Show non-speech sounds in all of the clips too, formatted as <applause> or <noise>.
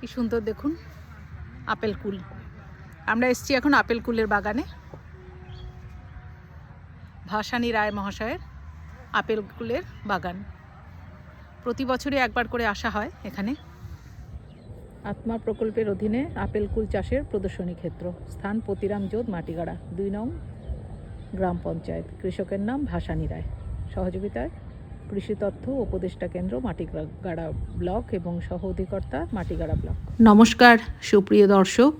কি সুন্দর দেখুন, আপেল কুল। আমরা এসছি এখন আপেল কুলের বাগানে। ভাসানী রায় মহাশয়ের আপেল কুলের বাগান। প্রতি বছরই একবার করে আসা হয় এখানে। আত্মা প্রকল্পের অধীনে আপেল কুল চাষের প্রদর্শনী ক্ষেত্র। স্থান পতিরাম জোদ মাটিগাড়া। দুই নং গ্রাম পঞ্চায়েত। কৃষকের নাম ভাসানী রায়। সহযোগিতায় কৃষি তথ্য উপদেষ্টা কেন্দ্র মাটিগাড়া ব্লক এবং সহ অধিকর্তা মাটিগাড়া ব্লক। নমস্কার সুপ্রিয় দর্শক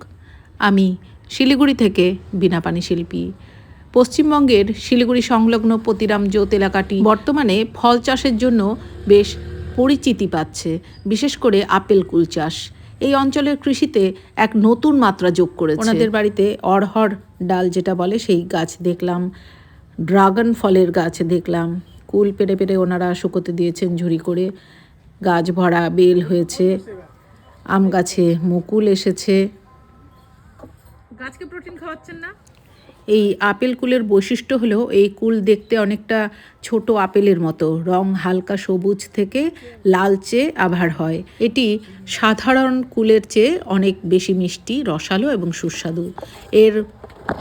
আমি শিলিগুড়ি থেকে বিনাপানি শিল্পী। পশ্চিমবঙ্গের শিলিগুড়ি সংলগ্ন পতিরাম জোত এলাকাটি বর্তমানে ফল চাষের জন্য বেশ পরিচিতি পাচ্ছে বিশেষ করে আপেল কুল চাষ। এই অঞ্চলের কৃষিতে এক নতুন মাত্রা যোগ করেছে। ওনাদের বাড়িতে অড়হর ডাল যেটা বলে সেই গাছ দেখলাম ড্রাগন ফলের গাছ দেখলাম কুল পেরে পেরে ওনারা শুকোতে দিয়েছেন ঝুড়ি করে। গাছ ভরা বেল হয়েছে, আম গাছে মুকুল এসেছে। গাছকে প্রোটিন খাওয়াচ্ছেন না? এই আপেল কুলের বৈশিষ্ট্য হলো এই কুল দেখতে অনেকটা ছোট আপেলের মতো। রং হালকা সবুজ থেকে লালচে আভার হয়। এটি সাধারণ কুলের চেয়ে অনেক বেশি মিষ্টি রসালো এবং সুস্বাদু। এর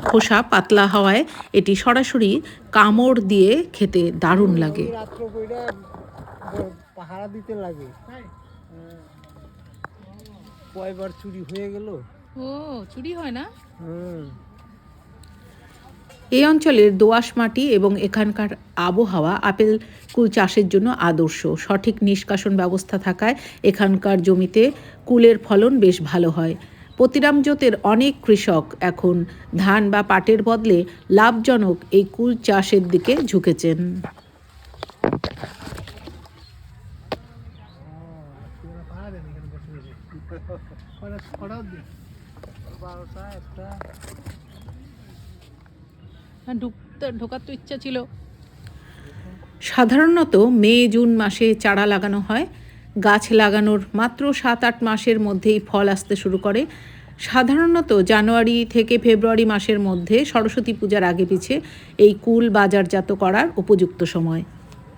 খোসা পাতলা হওয়ায় এটি সরাসরি কামড় দিয়ে খেতে দারুণ লাগে। পাহারা দিতে লাগে। কয়বার চুরি হয়ে গেল? ও চুরি হয় না? হুম। এই অঞ্চলের দোআঁশ মাটি এবং এখানকার আবহাওয়া আপেল কুল চাষের জন্য আদর্শ। সঠিক নিষ্কাশন ব্যবস্থা থাকায় এখানকার জমিতে কুলের ফলন বেশ ভালো হয়। পতিরাম জোতের অনেক কৃষক এখন ধান বা পাটের বদলে লাভজনক এই কুল চাষের দিকে ঝুঁকেছেন। <laughs> বারোটা একটা ঢুকতে, ঢোকার তো ইচ্ছা ছিল। সাধারণত মে, জুন মাসে চারা লাগানো হয়। গাছ লাগানোর মাত্র সাত আট মাসের মধ্যেই ফল আসতে শুরু করে। সাধারণত জানুয়ারি থেকে ফেব্রুয়ারি মাসের মধ্যে সরস্বতী পূজার আগে পিছে এই কুল বাজারজাত করার উপযুক্ত সময়।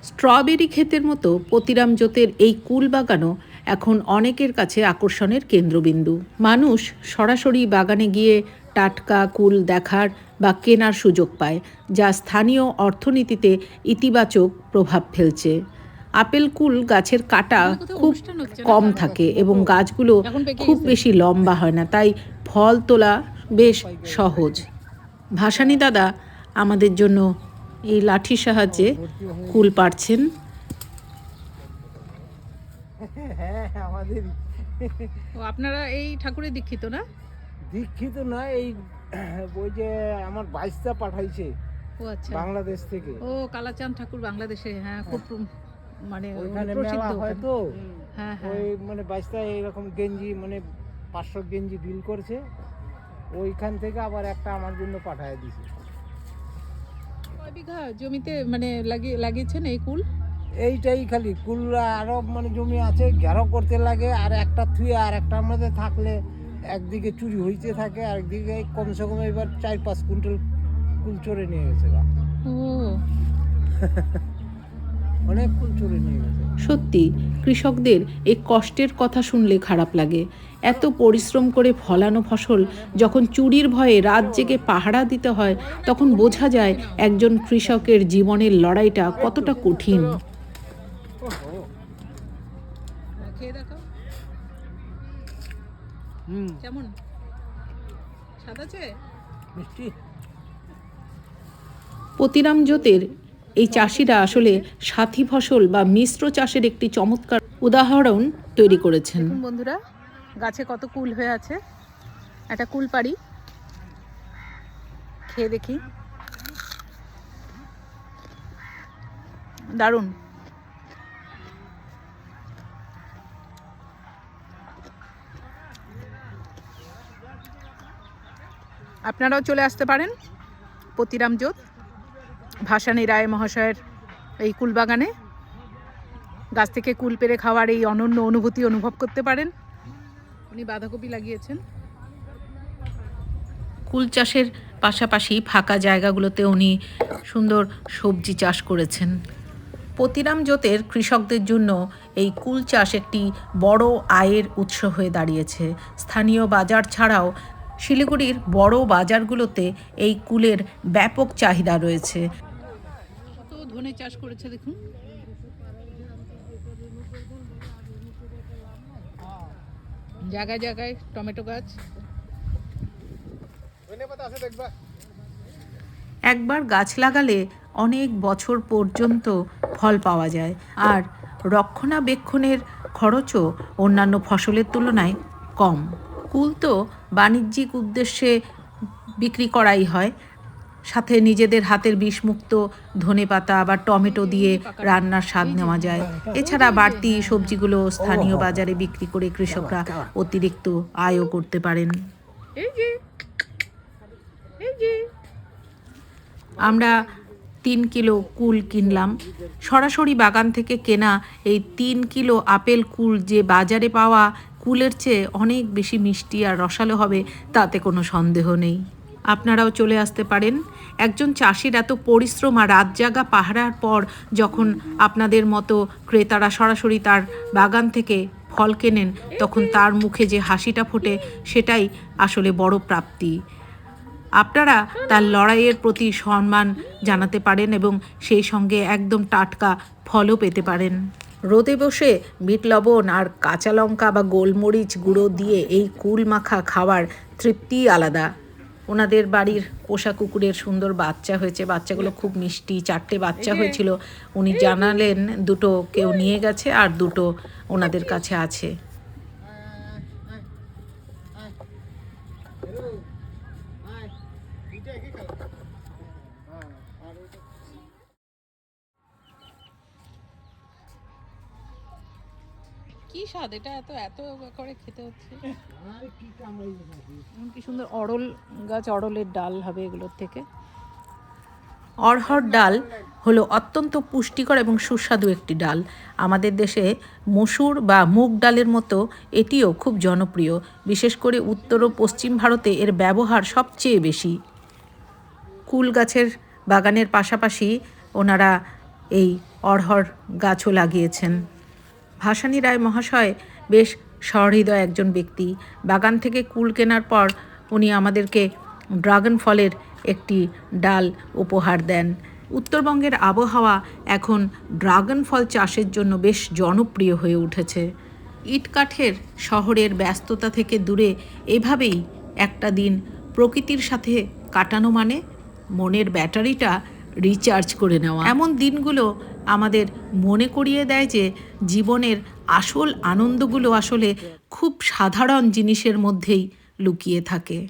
স্ট্রবেরি ক্ষেতের মতো পতিরাম জোতের এই কুল বাগানও এখন অনেকের কাছে আকর্ষণের কেন্দ্রবিন্দু। মানুষ সরাসরি বাগানে গিয়ে টাটকা কুল দেখার বা কেনার সুযোগ পায় যা স্থানীয় অর্থনীতিতে ইতিবাচক প্রভাব ফেলছে। আপেল কুল গাছের কাটা খুব কম থাকে এবং গাছগুলো খুব বেশি লম্বা হয় না তাই ফল তোলা বেশ সহজ। ভাসানী দাদা আমাদের জন্য এই লাঠির সাহায্যে কুল পাড়ছেন। হ্যাঁ ও আপনারা এই ঠাকুরের দীক্ষিত না? দীক্ষিত না এই <clears throat> ওই যে আমার বাইশটা পাঠাইছে ও আচ্ছা। বাংলাদেশ থেকে। ও কালাচাঁদ ঠাকুর বাংলাদেশে হ্যাঁ খুব মানে ওইখানে মেলা হয় তো। হ্যাঁ হ্যাঁ। ওই মানে বাইশটা এইরকম গেঞ্জি মানে পাঁচশো গেঞ্জি বিল করছে। ওইখান থেকে আবার একটা আমার জন্য পাঠায় দিছে। কয় বিঘা জমিতে মানে লাগিয়ে লাগিয়েছেন এই কুল? এইটাই খালি কুলরা আরও মানে জমি আছে ঘেরো করতে লাগে আর একটা থুয়ে আর একটার মধ্যে থাকলে একদিকে চুরি হইতে থাকে আর একদিকে কমসে কম এবার চার পাঁচ কুইন্টাল কুল চড়ে নিয়ে গেছে গা। <laughs> অনেক কুল চড়ে নিয়ে গেছে। সত্যি কৃষকদের এই কষ্টের কথা শুনলে খারাপ লাগে। এত পরিশ্রম করে ফলানো ফসল যখন চুরির ভয়ে রাত জেগে পাহারা দিতে হয় তখন বোঝা যায় একজন কৃষকের জীবনের লড়াইটা কতটা কঠিন খেয়ে দেখো হুম কেমন? স্বাদ আছে? মিষ্টি। পতিরাম এই চাষিরা আসলে সাথী ফসল বা মিশ্র চাষের একটি চমৎকার উদাহরণ তৈরি করেছেন। বন্ধুরা গাছে কত কুল হয়ে আছে। একটা কুল পাড়ি। খেয়ে দেখি। দারুণ। আপনারাও চলে আসতে পারেন। পতিরাম জোত, ভাসানী রায় মহাশয়ের এই কুলবাগানে। গাছ থেকে কুল পেরে খাওয়ার এই অনন্য অনুভূতি অনুভব করতে পারেন। উনি বাঁধাকপি লাগিয়েছেন। কুল চাষের পাশাপাশি ফাঁকা জায়গাগুলোতে উনি সুন্দর সবজি চাষ করেছেন। পতিরাম জোতের কৃষকদের জন্য এই কুল চাষ একটি বড় আয়ের উৎস হয়ে দাঁড়িয়েছে। স্থানীয় বাজার ছাড়াও শিলিগুড়ির বড় বাজারগুলোতে এই কুলের ব্যাপক চাহিদা রয়েছে। ধনে চাষ করেছে দেখুন? জায়গায় জায়গায় টমেটো গাছ। একবার গাছ লাগালে অনেক বছর পর্যন্ত ফল পাওয়া যায় আর রক্ষণাবেক্ষণের খরচও অন্যান্য ফসলের তুলনায় কম। কুল তো বাণিজ্যিক উদ্দেশ্যে বিক্রি করাই হয়। সাথে নিজেদের হাতের বিষমুক্ত ধনেপাতা বা টমেটো দিয়ে রান্নার স্বাদ নেওয়া যায়। এছাড়া বাড়তি সবজিগুলো স্থানীয় বাজারে বিক্রি করে কৃষকরা অতিরিক্ত আয়ও করতে পারেন। আমরা তিন কিলো কুল কিনলাম। সরাসরি বাগান থেকে কেনা এই তিন কিলো আপেল কুল যে বাজারে পাওয়া কুলের চেয়ে অনেক বেশি মিষ্টি আর রসালো হবে তাতে কোনো সন্দেহ নেই। আপনারাও চলে আসতে পারেন। একজন চাষির এত পরিশ্রম আর রাত জাগা পাহারার পর যখন আপনাদের মতো ক্রেতারা সরাসরি তার বাগান থেকে ফল কেনেন, তখন তার মুখে যে হাসিটা ফোটে, সেটাই আসলে বড় প্রাপ্তি। আপনারা তার লড়াইয়ের প্রতি সম্মান জানাতে পারেন এবং সেই সঙ্গে একদম টাটকা ফলও পেতে পারেন। রোদে বসে বিট লবণ আর কাঁচা লঙ্কা বা গোলমরিচ গুঁড়ো দিয়ে এই কুল মাখা খাওয়ার তৃপ্তি আলাদা। ওনাদের বাড়ির পোষা কুকুরের সুন্দর বাচ্চা হয়েছে। বাচ্চাগুলো খুব মিষ্টি। চারটে বাচ্চা হয়েছিল। উনি জানালেন, দুটো কেউ নিয়ে গেছে আর দুটো ওনাদের কাছে আছে। কি স্বাদ? এটা এত এত করে খেতে হচ্ছে। এমন কি সুন্দর অড়ল গাছ অড়লের ডাল হবে এগুলোর থেকে। অড়হর ডাল হলো অত্যন্ত পুষ্টিকর এবং সুস্বাদু একটি ডাল। আমাদের দেশে মসুর বা মুগ ডালের মতো এটিও খুব জনপ্রিয়। বিশেষ করে উত্তর ও পশ্চিম ভারতে এর ব্যবহার সবচেয়ে বেশি। কুল গাছের বাগানের পাশাপাশি ওনারা এই অড়হর গাছও লাগিয়েছেন। ভাসানী রায় মহাশয় বেশ সহৃদয় একজন ব্যক্তি। বাগান থেকে কুল কেনার পর উনি আমাদেরকে ড্রাগন ফলের একটি ডাল উপহার দেন। উত্তরবঙ্গের আবহাওয়া এখন ড্রাগন ফল চাষের জন্য বেশ জনপ্রিয় হয়ে উঠেছে। ইটকাঠের শহরের ব্যস্ততা থেকে দূরে এভাবেই একটা দিন প্রকৃতির সাথে কাটানো মানে? মনের ব্যাটারিটা রিচার্জ করে নেওয়া। এমন দিনগুলো আমাদের মনে করিয়ে দেয় যে জীবনের আসল আনন্দগুলো আসলে খুব সাধারণ জিনিসের মধ্যেই লুকিয়ে থাকে।